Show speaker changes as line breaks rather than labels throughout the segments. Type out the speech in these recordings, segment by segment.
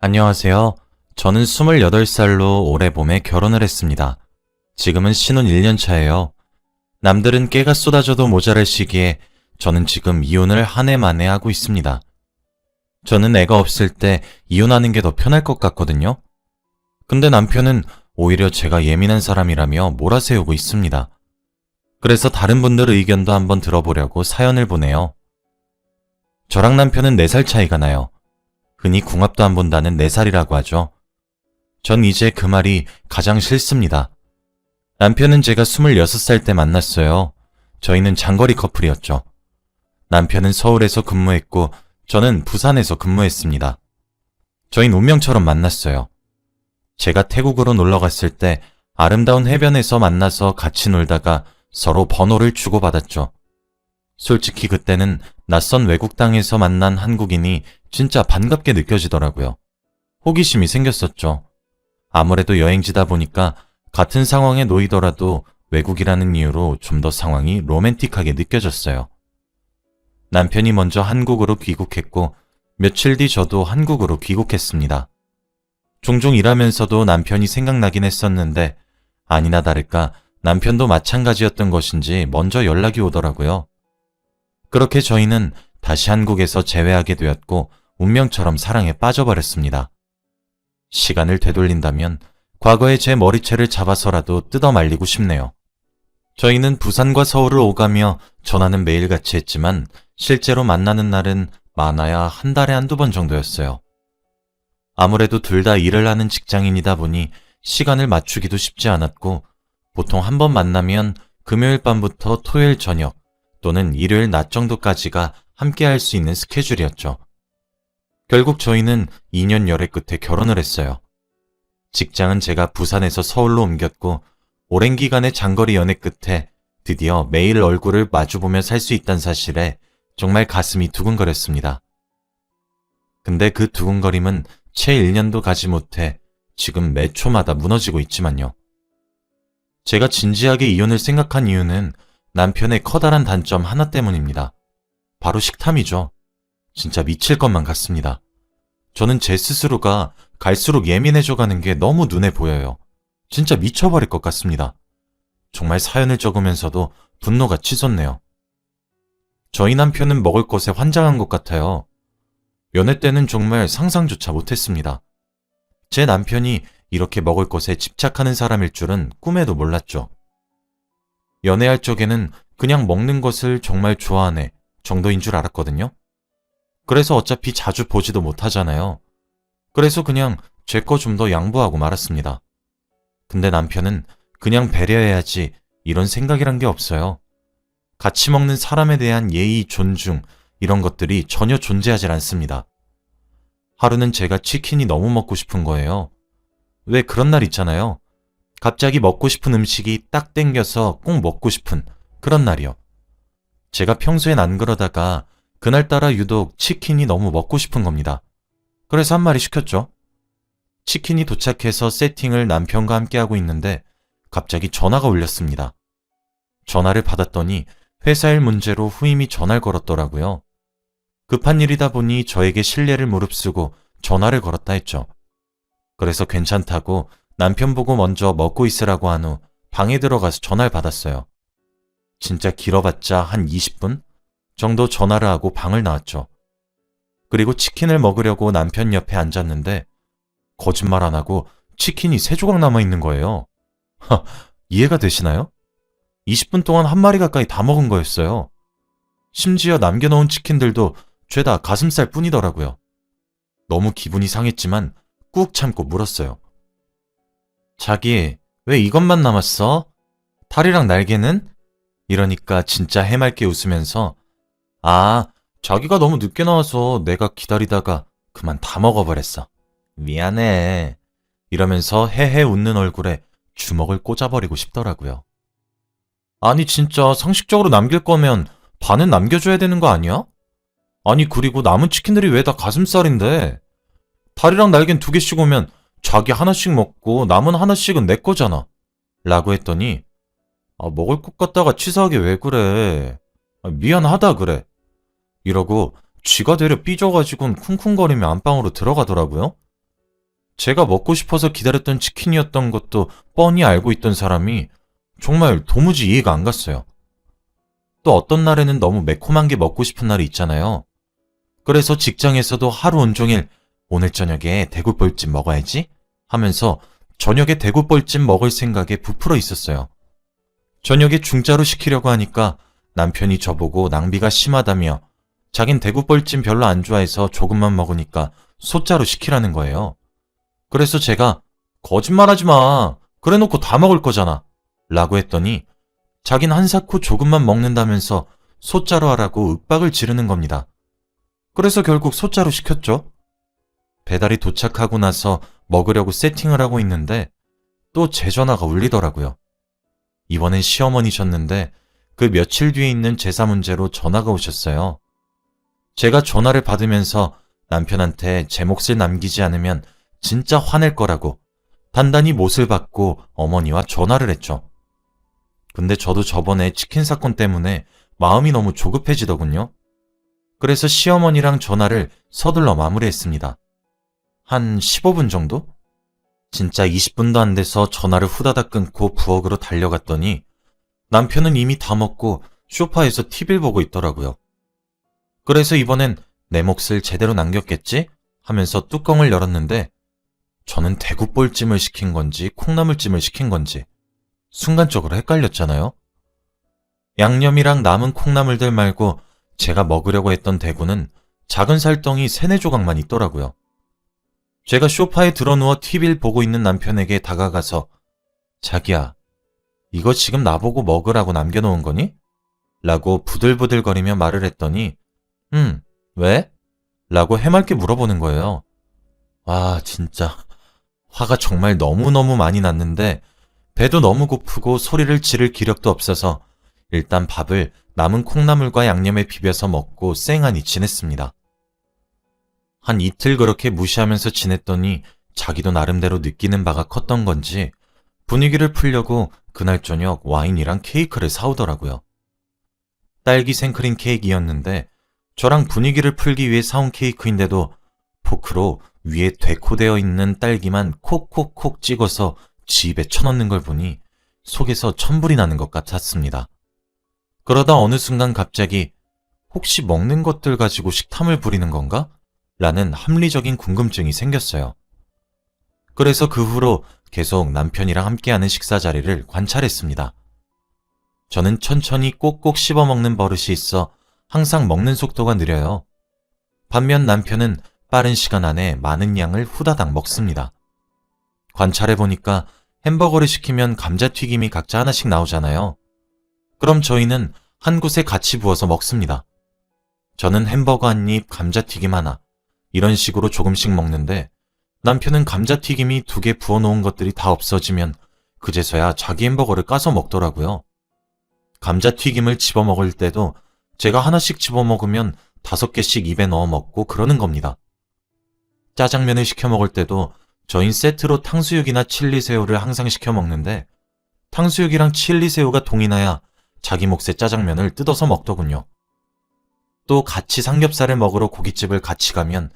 안녕하세요. 저는 28살로 올해 봄에 결혼을 했습니다. 지금은 신혼 1년 차예요. 남들은 깨가 쏟아져도 모자랄 시기에 저는 지금 이혼을 한 해 만에 하고 있습니다. 저는 애가 없을 때 이혼하는 게 더 편할 것 같거든요. 근데 남편은 오히려 제가 예민한 사람이라며 몰아세우고 있습니다. 그래서 다른 분들 의견도 한번 들어보려고 사연을 보내요. 저랑 남편은 4살 차이가 나요. 흔히 궁합도 안 본다는 4살이라고 하죠. 전 이제 그 말이 가장 싫습니다. 남편은 제가 26살 때 만났어요. 저희는 장거리 커플이었죠. 남편은 서울에서 근무했고 저는 부산에서 근무했습니다. 저희는 운명처럼 만났어요. 제가 태국으로 놀러 갔을 때 아름다운 해변에서 만나서 같이 놀다가 서로 번호를 주고받았죠. 솔직히 그때는 낯선 외국 땅에서 만난 한국인이 진짜 반갑게 느껴지더라고요. 호기심이 생겼었죠. 아무래도 여행지다 보니까 같은 상황에 놓이더라도 외국이라는 이유로 좀 더 상황이 로맨틱하게 느껴졌어요. 남편이 먼저 한국으로 귀국했고 며칠 뒤 저도 한국으로 귀국했습니다. 종종 일하면서도 남편이 생각나긴 했었는데 아니나 다를까 남편도 마찬가지였던 것인지 먼저 연락이 오더라고요. 그렇게 저희는 다시 한국에서 재회하게 되었고 운명처럼 사랑에 빠져버렸습니다. 시간을 되돌린다면 과거의 제 머리채를 잡아서라도 뜯어 말리고 싶네요. 저희는 부산과 서울을 오가며 전화는 매일같이 했지만 실제로 만나는 날은 많아야 한 달에 한두 번 정도였어요. 아무래도 둘 다 일을 하는 직장인이다 보니 시간을 맞추기도 쉽지 않았고 보통 한 번 만나면 금요일 밤부터 토요일 저녁 또는 일요일 낮 정도까지가 함께 할 수 있는 스케줄이었죠. 결국 저희는 2년 열애 끝에 결혼을 했어요. 직장은 제가 부산에서 서울로 옮겼고 오랜 기간의 장거리 연애 끝에 드디어 매일 얼굴을 마주보며 살 수 있다는 사실에 정말 가슴이 두근거렸습니다. 근데 그 두근거림은 채 1년도 가지 못해 지금 매 초마다 무너지고 있지만요. 제가 진지하게 이혼을 생각한 이유는 남편의 커다란 단점 하나 때문입니다. 바로 식탐이죠. 진짜 미칠 것만 같습니다. 저는 제 스스로가 갈수록 예민해져 가는 게 너무 눈에 보여요. 진짜 미쳐버릴 것 같습니다. 정말 사연을 적으면서도 분노가 치솟네요. 저희 남편은 먹을 것에 환장한 것 같아요. 연애 때는 정말 상상조차 못했습니다. 제 남편이 이렇게 먹을 것에 집착하는 사람일 줄은 꿈에도 몰랐죠. 연애할 적에는 그냥 먹는 것을 정말 좋아하네 정도인 줄 알았거든요. 그래서 어차피 자주 보지도 못하잖아요. 그래서 그냥 제 거 좀 더 양보하고 말았습니다. 근데 남편은 그냥 배려해야지 이런 생각이란 게 없어요. 같이 먹는 사람에 대한 예의, 존중, 이런 것들이 전혀 존재하지 않습니다. 하루는 제가 치킨이 너무 먹고 싶은 거예요. 왜 그런 날 있잖아요. 갑자기 먹고 싶은 음식이 딱 땡겨서 꼭 먹고 싶은 그런 날이요. 제가 평소엔 안 그러다가 그날따라 유독 치킨이 너무 먹고 싶은 겁니다. 그래서 한 마리 시켰죠. 치킨이 도착해서 세팅을 남편과 함께 하고 있는데 갑자기 전화가 울렸습니다. 전화를 받았더니 회사 일 문제로 후임이 전화를 걸었더라고요. 급한 일이다 보니 저에게 신뢰를 무릅쓰고 전화를 걸었다 했죠. 그래서 괜찮다고 남편 보고 먼저 먹고 있으라고 한 후 방에 들어가서 전화를 받았어요. 진짜 길어봤자 한 20분 정도 전화를 하고 방을 나왔죠. 그리고 치킨을 먹으려고 남편 옆에 앉았는데 거짓말 안 하고 치킨이 세 조각 남아 있는 거예요. 하, 이해가 되시나요? 20분 동안 한 마리 가까이 다 먹은 거였어요. 심지어 남겨놓은 치킨들도 죄다 가슴살 뿐이더라고요. 너무 기분이 상했지만 꾹 참고 물었어요. 자기, 왜 이것만 남았어? 탈이랑 날개는? 이러니까 진짜 해맑게 웃으면서 아, 자기가 너무 늦게 나와서 내가 기다리다가 그만 다 먹어버렸어. 미안해. 이러면서 헤헤 웃는 얼굴에 주먹을 꽂아버리고 싶더라고요. 아니 진짜 상식적으로 남길 거면 반은 남겨줘야 되는 거 아니야? 아니 그리고 남은 치킨들이 왜 다 가슴살인데? 다리랑 날개는 두 개씩 오면 자기 하나씩 먹고 남은 하나씩은 내 거잖아. 라고 했더니 아, 먹을 것 같다가 치사하게 왜 그래? 아, 미안하다 그래. 이러고 쥐가 되려 삐져가지고는 쿵쿵거리며 안방으로 들어가더라고요. 제가 먹고 싶어서 기다렸던 치킨이었던 것도 뻔히 알고 있던 사람이 정말 도무지 이해가 안 갔어요. 또 어떤 날에는 너무 매콤한 게 먹고 싶은 날이 있잖아요. 그래서 직장에서도 하루 온종일 오늘 저녁에 대구 볼집 먹어야지 하면서 저녁에 대구볼집 먹을 생각에 부풀어 있었어요. 저녁에 중짜로 시키려고 하니까 남편이 저보고 낭비가 심하다며 자긴 대구벌찜 별로 안 좋아해서 조금만 먹으니까 소짜로 시키라는 거예요. 그래서 제가 거짓말하지 마. 그래 놓고 다 먹을 거잖아. 라고 했더니 자긴 한사코 조금만 먹는다면서 소짜로 하라고 윽박을 지르는 겁니다. 그래서 결국 소짜로 시켰죠. 배달이 도착하고 나서 먹으려고 세팅을 하고 있는데 또 제 전화가 울리더라고요. 이번엔 시어머니셨는데 그 며칠 뒤에 있는 제사 문제로 전화가 오셨어요. 제가 전화를 받으면서 남편한테 제 몫을 남기지 않으면 진짜 화낼 거라고 단단히 못을 받고 어머니와 전화를 했죠. 근데 저도 저번에 치킨 사건 때문에 마음이 너무 조급해지더군요. 그래서 시어머니랑 전화를 서둘러 마무리했습니다. 한 15분 정도? 진짜 20분도 안 돼서 전화를 후다닥 끊고 부엌으로 달려갔더니 남편은 이미 다 먹고 소파에서 TV를 보고 있더라고요. 그래서 이번엔 내 몫을 제대로 남겼겠지? 하면서 뚜껑을 열었는데 저는 대구볼찜을 시킨 건지 콩나물찜을 시킨 건지 순간적으로 헷갈렸잖아요. 양념이랑 남은 콩나물들 말고 제가 먹으려고 했던 대구는 작은 살덩이 세네 조각만 있더라고요. 제가 쇼파에 드러누워 TV를 보고 있는 남편에게 다가가서 자기야, 이거 지금 나보고 먹으라고 남겨놓은 거니? 라고 부들부들거리며 말을 했더니 음, 왜? 라고 해맑게 물어보는 거예요. 와, 진짜 화가 정말 너무너무 많이 났는데 배도 너무 고프고 소리를 지를 기력도 없어서 일단 밥을 남은 콩나물과 양념에 비벼서 먹고 쌩하니 지냈습니다. 한 이틀 그렇게 무시하면서 지냈더니 자기도 나름대로 느끼는 바가 컸던 건지 분위기를 풀려고 그날 저녁 와인이랑 케이크를 사오더라고요. 딸기 생크림 케이크이었는데 저랑 분위기를 풀기 위해 사온 케이크인데도 포크로 위에 데코되어 있는 딸기만 콕콕콕 찍어서 지 입에 쳐넣는 걸 보니 속에서 천불이 나는 것 같았습니다. 그러다 어느 순간 갑자기 혹시 먹는 것들 가지고 식탐을 부리는 건가? 라는 합리적인 궁금증이 생겼어요. 그래서 그 후로 계속 남편이랑 함께하는 식사 자리를 관찰했습니다. 저는 천천히 꼭꼭 씹어 먹는 버릇이 있어 항상 먹는 속도가 느려요. 반면 남편은 빠른 시간 안에 많은 양을 후다닥 먹습니다. 관찰해보니까 햄버거를 시키면 감자튀김이 각자 하나씩 나오잖아요. 그럼 저희는 한 곳에 같이 부어서 먹습니다. 저는 햄버거 한 입, 감자튀김 하나, 이런 식으로 조금씩 먹는데 남편은 감자튀김이 두 개 부어놓은 것들이 다 없어지면 그제서야 자기 햄버거를 까서 먹더라고요. 감자튀김을 집어 먹을 때도 제가 하나씩 집어 먹으면 다섯 개씩 입에 넣어 먹고 그러는 겁니다. 짜장면을 시켜 먹을 때도 저흰 세트로 탕수육이나 칠리새우를 항상 시켜 먹는데 탕수육이랑 칠리새우가 동이나야 자기 몫의 짜장면을 뜯어서 먹더군요. 또 같이 삼겹살을 먹으러 고깃집을 같이 가면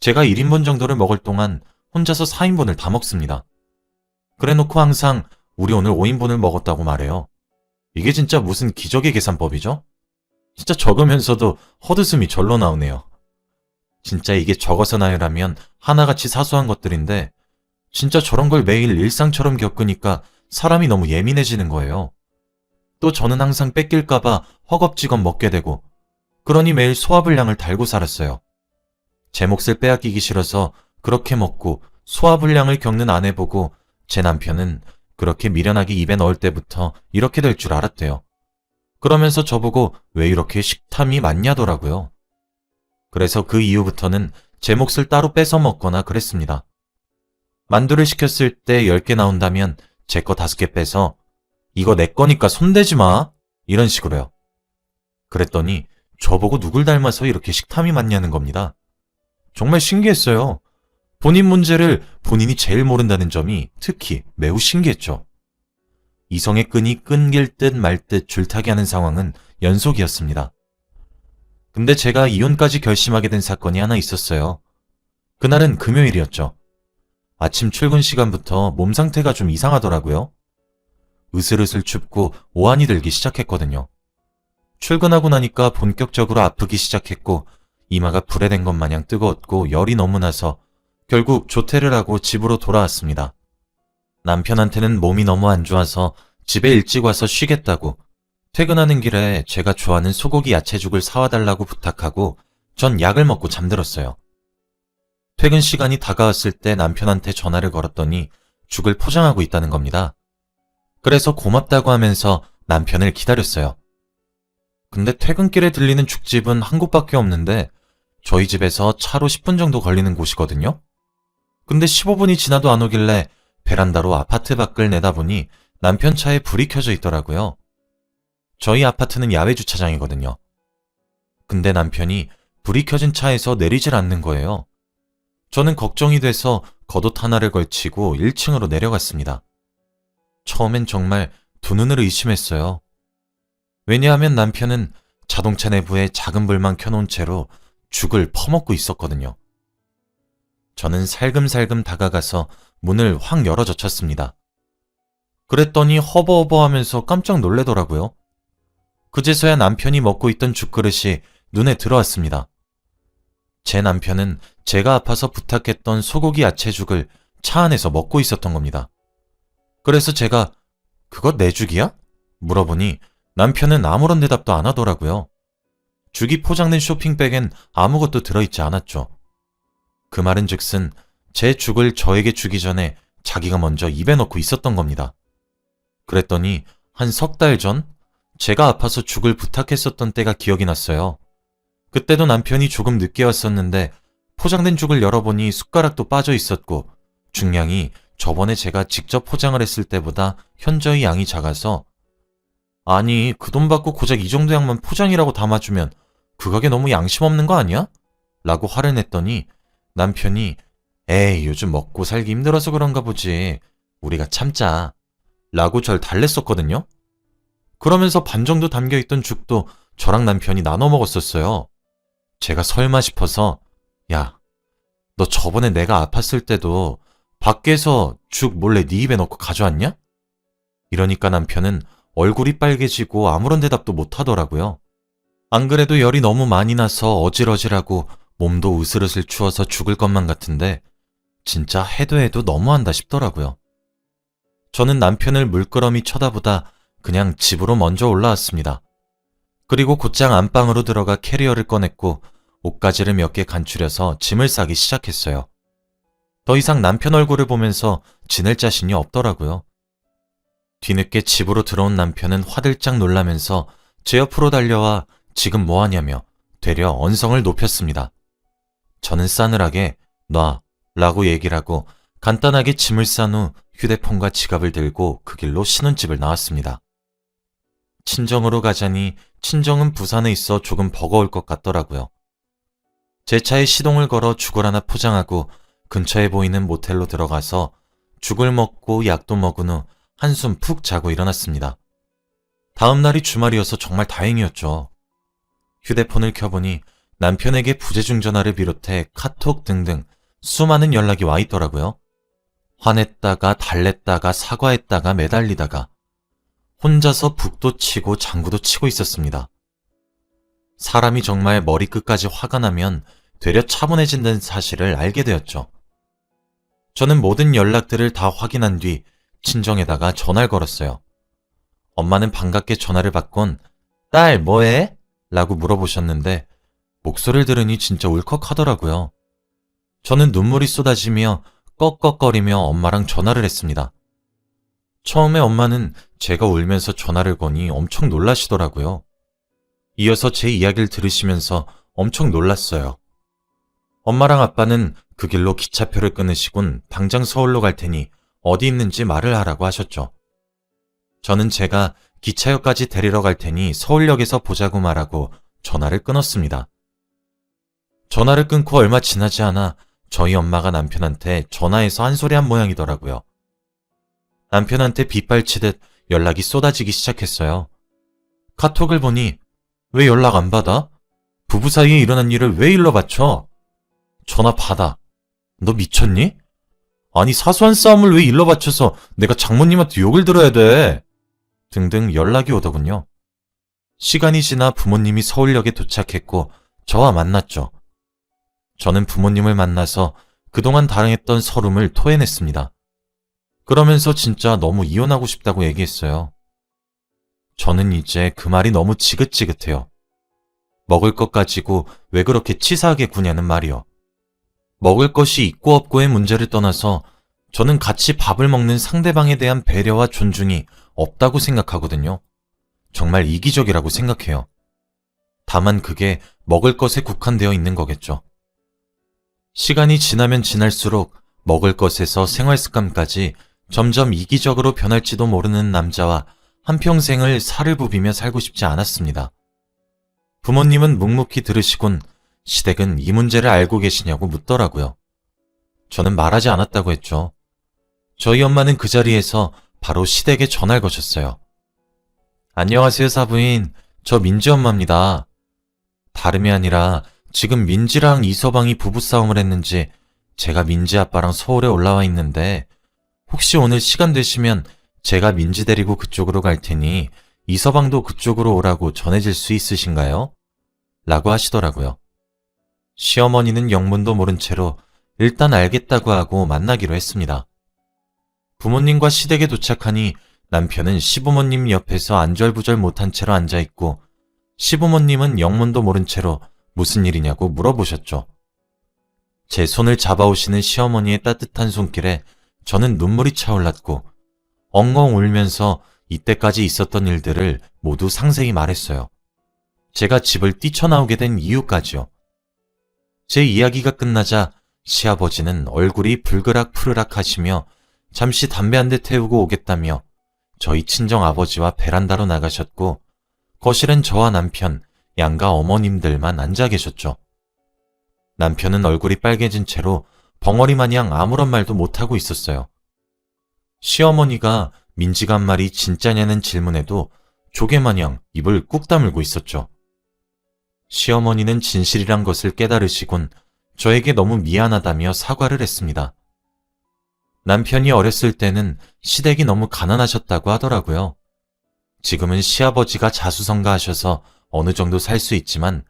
제가 1인분 정도를 먹을 동안 혼자서 4인분을 다 먹습니다. 그래 놓고 항상 우리 오늘 5인분을 먹었다고 말해요. 이게 진짜 무슨 기적의 계산법이죠? 진짜 적으면서도 헛웃음이 절로 나오네요. 진짜 이게 적어서 나열하면 하나같이 사소한 것들인데 진짜 저런 걸 매일 일상처럼 겪으니까 사람이 너무 예민해지는 거예요. 또 저는 항상 뺏길까봐 허겁지겁 먹게 되고 그러니 매일 소화불량을 달고 살았어요. 제 몫을 빼앗기기 싫어서 그렇게 먹고 소화불량을 겪는 아내 보고 제 남편은 그렇게 미련하게 입에 넣을 때부터 이렇게 될 줄 알았대요. 그러면서 저보고 왜 이렇게 식탐이 많냐더라고요. 그래서 그 이후부터는 제 몫을 따로 뺏어 먹거나 그랬습니다. 만두를 시켰을 때 10개 나온다면 제 거 5개 빼서 이거 내 거니까 손대지 마. 이런 식으로요. 그랬더니 저보고 누굴 닮아서 이렇게 식탐이 많냐는 겁니다. 정말 신기했어요. 본인 문제를 본인이 제일 모른다는 점이 특히 매우 신기했죠. 이성의 끈이 끊길 듯 말 듯 줄타기 하는 상황은 연속이었습니다. 근데 제가 이혼까지 결심하게 된 사건이 하나 있었어요. 그날은 금요일이었죠. 아침 출근 시간부터 몸 상태가 좀 이상하더라고요. 으슬으슬 춥고 오한이 들기 시작했거든요. 출근하고 나니까 본격적으로 아프기 시작했고 이마가 불에 댄 것 마냥 뜨거웠고 열이 너무 나서 결국 조퇴를 하고 집으로 돌아왔습니다. 남편한테는 몸이 너무 안 좋아서 집에 일찍 와서 쉬겠다고 퇴근하는 길에 제가 좋아하는 소고기 야채죽을 사와 달라고 부탁하고 전 약을 먹고 잠들었어요. 퇴근 시간이 다가왔을 때 남편한테 전화를 걸었더니 죽을 포장하고 있다는 겁니다. 그래서 고맙다고 하면서 남편을 기다렸어요. 근데 퇴근길에 들리는 죽집은 한 곳밖에 없는데 저희 집에서 차로 10분 정도 걸리는 곳이거든요. 근데 15분이 지나도 안 오길래 베란다로 아파트 밖을 내다보니 남편 차에 불이 켜져 있더라고요. 저희 아파트는 야외 주차장이거든요. 근데 남편이 불이 켜진 차에서 내리질 않는 거예요. 저는 걱정이 돼서 겉옷 하나를 걸치고 1층으로 내려갔습니다. 처음엔 정말 두 눈으로 의심했어요. 왜냐하면 남편은 자동차 내부에 작은 불만 켜놓은 채로 죽을 퍼먹고 있었거든요. 저는 살금살금 다가가서 문을 확 열어 젖혔습니다. 그랬더니 허버허버 하면서 깜짝 놀래더라고요. 그제서야 남편이 먹고 있던 죽그릇이 눈에 들어왔습니다. 제 남편은 제가 아파서 부탁했던 소고기 야채죽을 차 안에서 먹고 있었던 겁니다. 그래서 제가 그거 내 죽이야? 물어보니 남편은 아무런 대답도 안 하더라고요. 죽이 포장된 쇼핑백엔 아무것도 들어있지 않았죠. 그 말은 즉슨 제 죽을 저에게 주기 전에 자기가 먼저 입에 넣고 있었던 겁니다. 그랬더니 한 석 달 전 제가 아파서 죽을 부탁했었던 때가 기억이 났어요. 그때도 남편이 조금 늦게 왔었는데 포장된 죽을 열어보니 숟가락도 빠져 있었고 중량이 저번에 제가 직접 포장을 했을 때보다 현저히 양이 작아서 아니 그 돈 받고 고작 이 정도 양만 포장이라고 담아주면 그 가게 너무 양심 없는 거 아니야? 라고 화를 냈더니 남편이 에이 요즘 먹고 살기 힘들어서 그런가 보지 우리가 참자 라고 절 달랬었거든요. 그러면서 반 정도 담겨있던 죽도 저랑 남편이 나눠 먹었었어요. 제가 설마 싶어서 야, 너 저번에 내가 아팠을 때도 밖에서 죽 몰래 네 입에 넣고 가져왔냐? 이러니까 남편은 얼굴이 빨개지고 아무런 대답도 못 하더라고요. 안 그래도 열이 너무 많이 나서 어질어질하고 몸도 으슬으슬 추워서 죽을 것만 같은데 진짜 해도 해도 너무한다 싶더라고요. 저는 남편을 물끄러미 쳐다보다 그냥 집으로 먼저 올라왔습니다. 그리고 곧장 안방으로 들어가 캐리어를 꺼냈고 옷가지를 몇 개 간추려서 짐을 싸기 시작했어요. 더 이상 남편 얼굴을 보면서 지낼 자신이 없더라고요. 뒤늦게 집으로 들어온 남편은 화들짝 놀라면서 제 옆으로 달려와 지금 뭐 하냐며 되려 언성을 높였습니다. 저는 싸늘하게 놔 라고 얘기를 하고 간단하게 짐을 싼 후 휴대폰과 지갑을 들고 그 길로 신혼집을 나왔습니다. 친정으로 가자니 친정은 부산에 있어 조금 버거울 것 같더라고요. 제 차에 시동을 걸어 죽을 하나 포장하고 근처에 보이는 모텔로 들어가서 죽을 먹고 약도 먹은 후 한숨 푹 자고 일어났습니다. 다음 날이 주말이어서 정말 다행이었죠. 휴대폰을 켜보니 남편에게 부재중 전화를 비롯해 카톡 등등 수많은 연락이 와 있더라고요. 화냈다가 달랬다가 사과했다가 매달리다가 혼자서 북도 치고 장구도 치고 있었습니다. 사람이 정말 머리끝까지 화가 나면 되려 차분해진다는 사실을 알게 되었죠. 저는 모든 연락들을 다 확인한 뒤 친정에다가 전화를 걸었어요. 엄마는 반갑게 전화를 받곤 딸 뭐해? 라고 물어보셨는데 목소리를 들으니 진짜 울컥하더라고요. 저는 눈물이 쏟아지며 꺽꺽거리며 엄마랑 전화를 했습니다. 처음에 엄마는 제가 울면서 전화를 거니 엄청 놀라시더라고요. 이어서 제 이야기를 들으시면서 엄청 놀랐어요. 엄마랑 아빠는 그 길로 기차표를 끊으시곤 당장 서울로 갈 테니 어디 있는지 말을 하라고 하셨죠. 저는 제가 기차역까지 데리러 갈 테니 서울역에서 보자고 말하고 전화를 끊었습니다. 전화를 끊고 얼마 지나지 않아 저희 엄마가 남편한테 전화해서 한 소리 한 모양이더라고요. 남편한테 빗발치듯 연락이 쏟아지기 시작했어요. 카톡을 보니 왜 연락 안 받아? 부부 사이에 일어난 일을 왜 일러 바쳐? 전화 받아. 너 미쳤니? 아니, 사소한 싸움을 왜 일러 바쳐서 내가 장모님한테 욕을 들어야 돼? 등등 연락이 오더군요. 시간이 지나 부모님이 서울역에 도착했고 저와 만났죠. 저는 부모님을 만나서 그동안 당했던 서름을 토해냈습니다. 그러면서 진짜 너무 이혼하고 싶다고 얘기했어요. 저는 이제 그 말이 너무 지긋지긋해요. 먹을 것 가지고 왜 그렇게 치사하게 구냐는 말이요. 먹을 것이 있고 없고의 문제를 떠나서 저는 같이 밥을 먹는 상대방에 대한 배려와 존중이 없다고 생각하거든요. 정말 이기적이라고 생각해요. 다만 그게 먹을 것에 국한되어 있는 거겠죠. 시간이 지나면 지날수록 먹을 것에서 생활 습관까지 점점 이기적으로 변할지도 모르는 남자와 한평생을 살을 부비며 살고 싶지 않았습니다. 부모님은 묵묵히 들으시곤 시댁은 이 문제를 알고 계시냐고 묻더라고요. 저는 말하지 않았다고 했죠. 저희 엄마는 그 자리에서 바로 시댁에 전화를 거셨어요. 안녕하세요, 사부인. 저 민지 엄마입니다. 다름이 아니라 지금 민지랑 이서방이 부부싸움을 했는지 제가 민지 아빠랑 서울에 올라와 있는데 혹시 오늘 시간 되시면 제가 민지 데리고 그쪽으로 갈 테니 이서방도 그쪽으로 오라고 전해질 수 있으신가요? 라고 하시더라고요. 시어머니는 영문도 모른 채로 일단 알겠다고 하고 만나기로 했습니다. 부모님과 시댁에 도착하니 남편은 시부모님 옆에서 안절부절 못한 채로 앉아있고 시부모님은 영문도 모른 채로 무슨 일이냐고 물어보셨죠. 제 손을 잡아오시는 시어머니의 따뜻한 손길에 저는 눈물이 차올랐고 엉엉 울면서 이때까지 있었던 일들을 모두 상세히 말했어요. 제가 집을 뛰쳐나오게 된 이유까지요. 제 이야기가 끝나자 시아버지는 얼굴이 불그락 푸르락 하시며 잠시 담배 한 대 태우고 오겠다며 저희 친정 아버지와 베란다로 나가셨고 거실엔 저와 남편, 양가 어머님들만 앉아 계셨죠. 남편은 얼굴이 빨개진 채로 벙어리 마냥 아무런 말도 못하고 있었어요. 시어머니가 민지가 한 말이 진짜냐는 질문에도 조개 마냥 입을 꾹 다물고 있었죠. 시어머니는 진실이란 것을 깨달으시곤 저에게 너무 미안하다며 사과를 했습니다. 남편이 어렸을 때는 시댁이 너무 가난하셨다고 하더라고요. 지금은 시아버지가 자수성가하셔서 어느 정도 살 수 있지만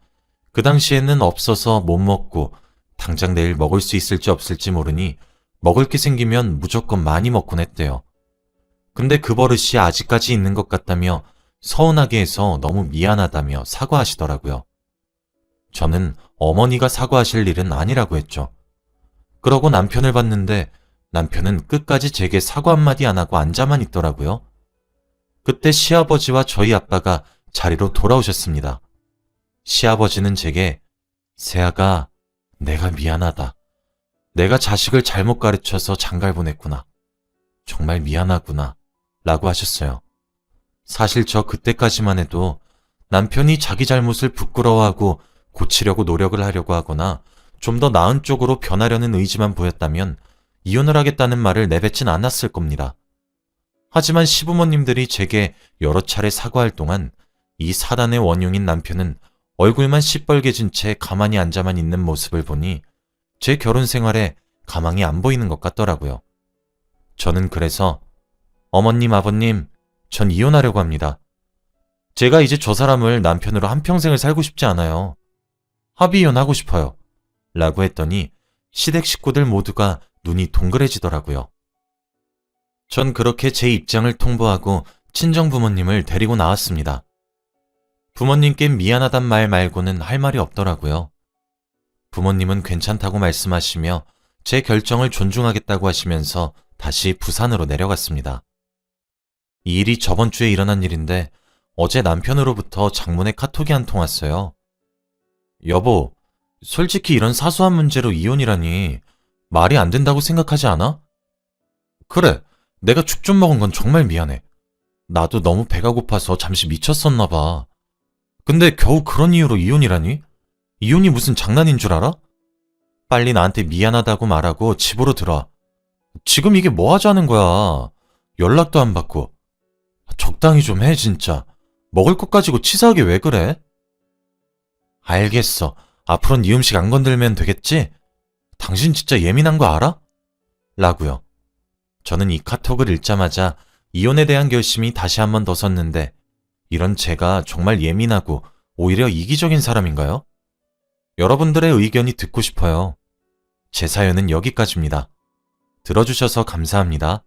그 당시에는 없어서 못 먹고 당장 내일 먹을 수 있을지 없을지 모르니 먹을 게 생기면 무조건 많이 먹곤 했대요. 근데 그 버릇이 아직까지 있는 것 같다며 서운하게 해서 너무 미안하다며 사과하시더라고요. 저는 어머니가 사과하실 일은 아니라고 했죠. 그러고 남편을 봤는데 남편은 끝까지 제게 사과 한마디 안 하고 앉아만 있더라고요. 그때 시아버지와 저희 아빠가 자리로 돌아오셨습니다. 시아버지는 제게 세아가 내가 미안하다. 내가 자식을 잘못 가르쳐서 장갈 보냈구나. 정말 미안하구나. 라고 하셨어요. 사실 저 그때까지만 해도 남편이 자기 잘못을 부끄러워하고 고치려고 노력을 하려고 하거나 좀 더 나은 쪽으로 변하려는 의지만 보였다면 이혼을 하겠다는 말을 내뱉진 않았을 겁니다. 하지만 시부모님들이 제게 여러 차례 사과할 동안 이 사단의 원흉인 남편은 얼굴만 시뻘개진 채 가만히 앉아만 있는 모습을 보니 제 결혼 생활에 가망이 안 보이는 것 같더라고요. 저는 그래서 어머님, 아버님, 전 이혼하려고 합니다. 제가 이제 저 사람을 남편으로 한평생을 살고 싶지 않아요. 합의 이혼하고 싶어요. 라고 했더니 시댁 식구들 모두가 눈이 동그래지더라고요. 전 그렇게 제 입장을 통보하고 친정 부모님을 데리고 나왔습니다. 부모님께 미안하단 말 말고는 할 말이 없더라고요. 부모님은 괜찮다고 말씀하시며 제 결정을 존중하겠다고 하시면서 다시 부산으로 내려갔습니다. 이 일이 저번 주에 일어난 일인데 어제 남편으로부터 장문의 카톡이 한 통 왔어요. 여보, 솔직히 이런 사소한 문제로 이혼이라니 말이 안 된다고 생각하지 않아? 그래, 내가 죽 좀 먹은 건 정말 미안해. 나도 너무 배가 고파서 잠시 미쳤었나 봐. 근데 겨우 그런 이유로 이혼이라니? 이혼이 무슨 장난인 줄 알아? 빨리 나한테 미안하다고 말하고 집으로 들어와. 지금 이게 뭐 하자는 거야. 연락도 안 받고. 적당히 좀 해, 진짜. 먹을 것 가지고 치사하게 왜 그래? 알겠어. 앞으로는 네 음식 안 건들면 되겠지? 당신 진짜 예민한 거 알아? 라고요. 저는 이 카톡을 읽자마자 이혼에 대한 결심이 다시 한 번 더 섰는데 이런 제가 정말 예민하고 오히려 이기적인 사람인가요? 여러분들의 의견이 듣고 싶어요. 제 사연은 여기까지입니다. 들어주셔서 감사합니다.